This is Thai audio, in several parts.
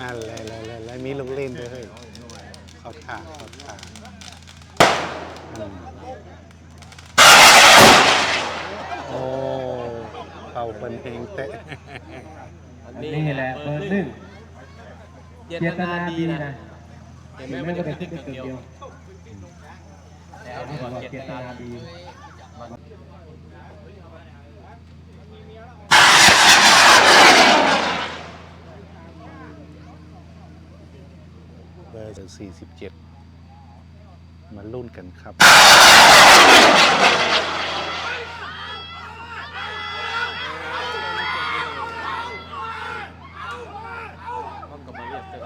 อะไรอะไรอะไรมีลงเล่นด้วยเฮ้ยเขาถ่าเขาถ่าอืมโอ้เขาเป็นเองเตะนี่แหละเบอร์หนึ่งเจเจตตนานาดีดีนะ นะเห็นถึไหมงมัแม้นก็จะเป็นขึ้นขึ้นเดีเดียยววแต่แต่เอาเขาก่อนบอกเจเจตตนานาดี ดี เบ อร์สี่สิบเจ็ดมาลุ้นกันครับต้องกลับมาเรียกเจอ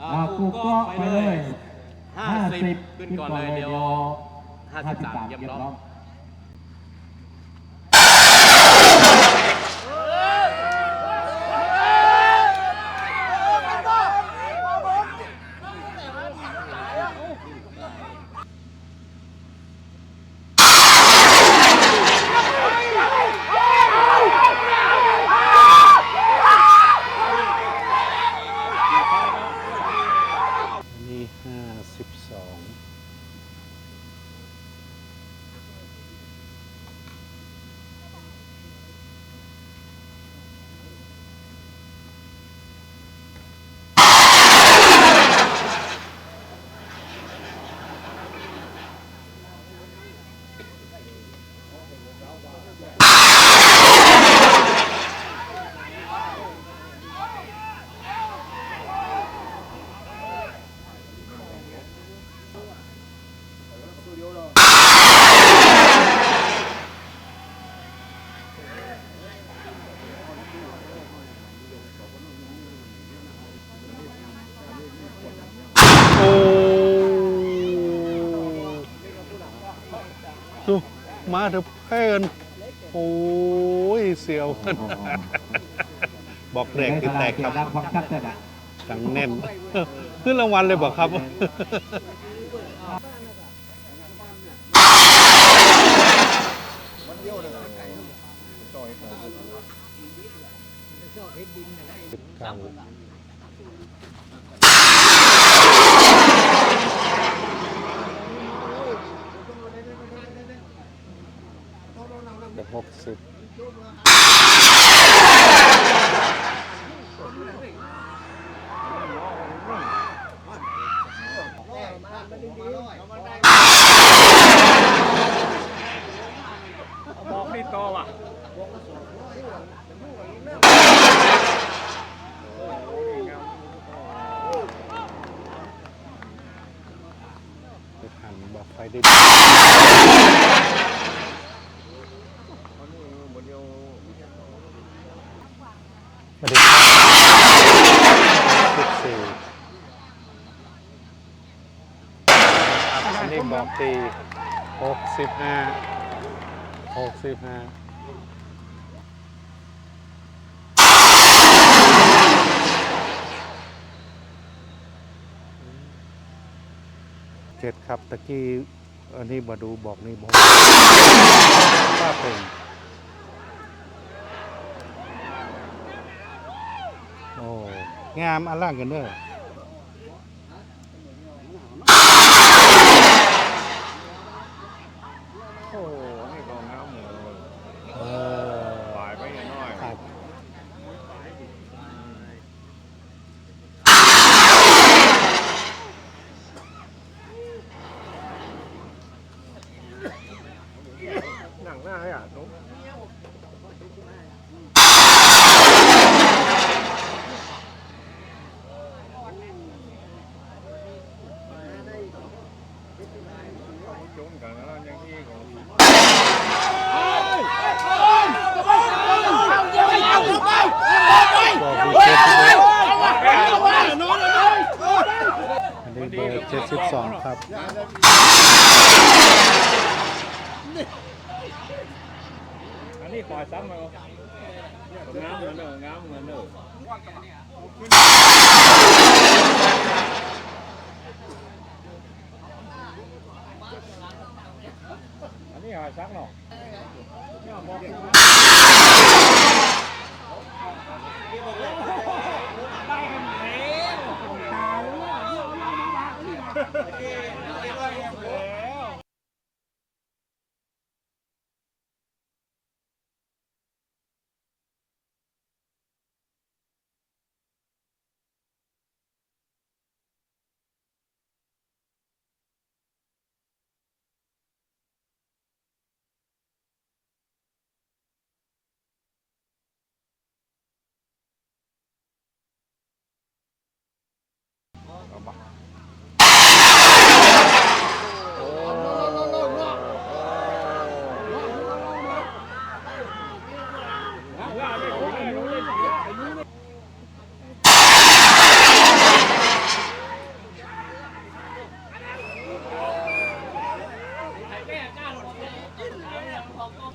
อ่ากูก็ไปเลยห้าห้าสิสิบบขึ้นขึ้นก่อนก่อนเลยเลยเดี๋เดียยว วห้าสิบสามมเยี่ยมน้อง ม ม นี่ห้าสิบสอง โอ้ ดูมาเถอะเพื่อนโอ้ยเสียว บอกแดกคือแตกครับรักความชัดเจนอะดังแน่นขึ้นรางวัลเลยบอกครับสิบเก้าเดี๋ยว หกสิบบอกนี่โตว่ะไปหันบอกไฟได้ดีมาดูสิบสี่อั นนี้บอกตีหกสิบห้าหกสิบห้าเจ็ดครับตะกี้อันนี้มาดูบอกนี่บอกว่าเป็นโอ้งามอล่างกันเนอ จ็ดสิบสองครับอันนี้ปล่อยซ้ำไปก็งาเหมือนเดิมงาเหมือนเดิมอันนี้หอยซักหนอกเนี่มอ ได้กันแล้ว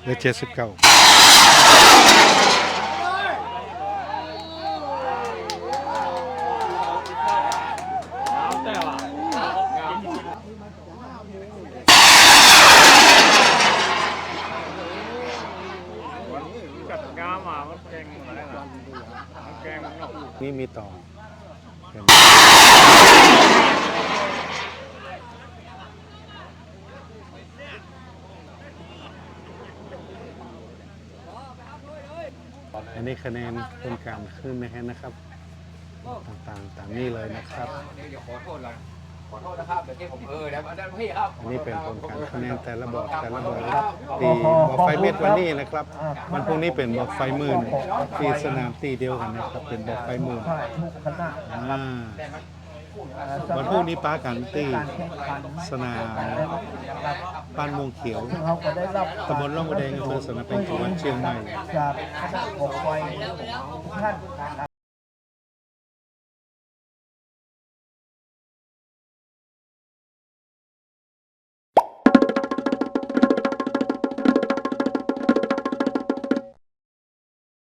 เหลือเจ็ดสิบเก้าน้ำแต่ว่ะงามกัดงามอะมันแกงอะไรนะมันแกงมันเนาะ นี่มีต่อเห็นไหม อันนี้คะแนนคนกลางขึ้นนะฮะนะครับ ต่างๆตามนี้เลยนะครับ เดี๋ยวขอโทษละขอโทษนะครับเดี๋ยวที่ผมเออเดี๋ยวเดี๋ยวพี่ครับอันนี้เป็นผลการคะแนนแต่ละบอร์ดแต่ละบอร์ดครับตีบอร์ดไฟเม็ดวันนี้นะครับวันพรุ่งนี้เป็นบอร์ดไฟหมื่นที่สนามตีเดียวกันนะครับ เป็นบอร์ดไฟหมื่นใช่ทุกคณะอ่า วันพรุ่งนี้ป้ากันตีสนามบ้านม่วงเขียวตำบลร่องกระเดงอำเภอสนามเป็นจังหวัดเชียงใหม่